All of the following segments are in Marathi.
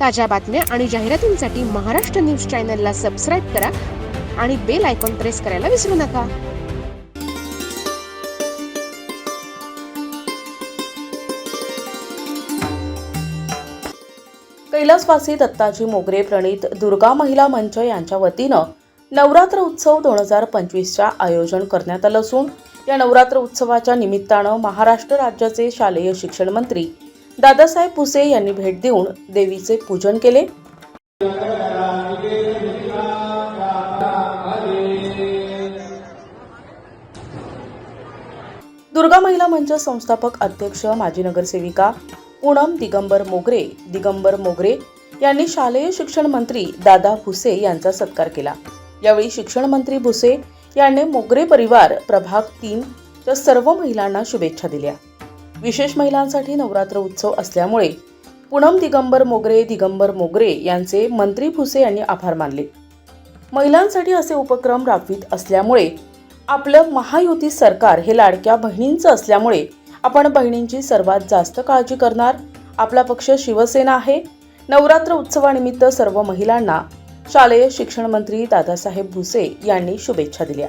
ताज्या बातम्या आणि जाहिरातींसाठी महाराष्ट्र न्यूज चॅनलला सबस्क्राईब करा आणि बेल आयकॉन प्रेस करायला विसरू नका. कैलासवासी दत्ताजी मोगरे प्रणित दुर्गा महिला मंच यांच्या वतीनं नवरात्र उत्सव दोन हजार पंचवीसच्या आयोजन करण्यात आलं असून या नवरात्र उत्सवाच्या निमित्तानं महाराष्ट्र राज्याचे शालेय शिक्षण मंत्री दादासाहेब भुसे यांनी भेट देऊन देवीचे पूजन केले. दुर्गा महिला मंच संस्थापक अध्यक्ष माजी नगरसेविका पूनम दिगंबर मोगरे दिगंबर मोगरे यांनी शालेय शिक्षण मंत्री दादा भुसे यांचा सत्कार केला. यावेळी शिक्षण मंत्री भुसे यांनी मोगरे परिवार प्रभाग तीन सर्व महिलांना शुभेच्छा दिल्या. विशेष महिलांसाठी नवरात्र उत्सव असल्यामुळे पूनम दिगंबर मोगरे दिगंबर मोगरे यांचे मंत्री भुसे यांनी आभार मानले. महिलांसाठी असे उपक्रम राबवित असल्यामुळे आपलं महायुती सरकार हे लाडक्या बहिणींचं असल्यामुळे आपण बहिणींची सर्वात जास्त काळजी करणार. आपला पक्ष शिवसेना आहे. नवरात्र उत्सवानिमित्त सर्व महिलांना शालेय शिक्षण मंत्री दादासाहेब भुसे यांनी शुभेच्छा दिल्या.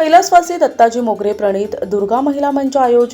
कैलासवासी दत्ताजी मोगरे प्रणित दुर्गा महिला मंच आयोजित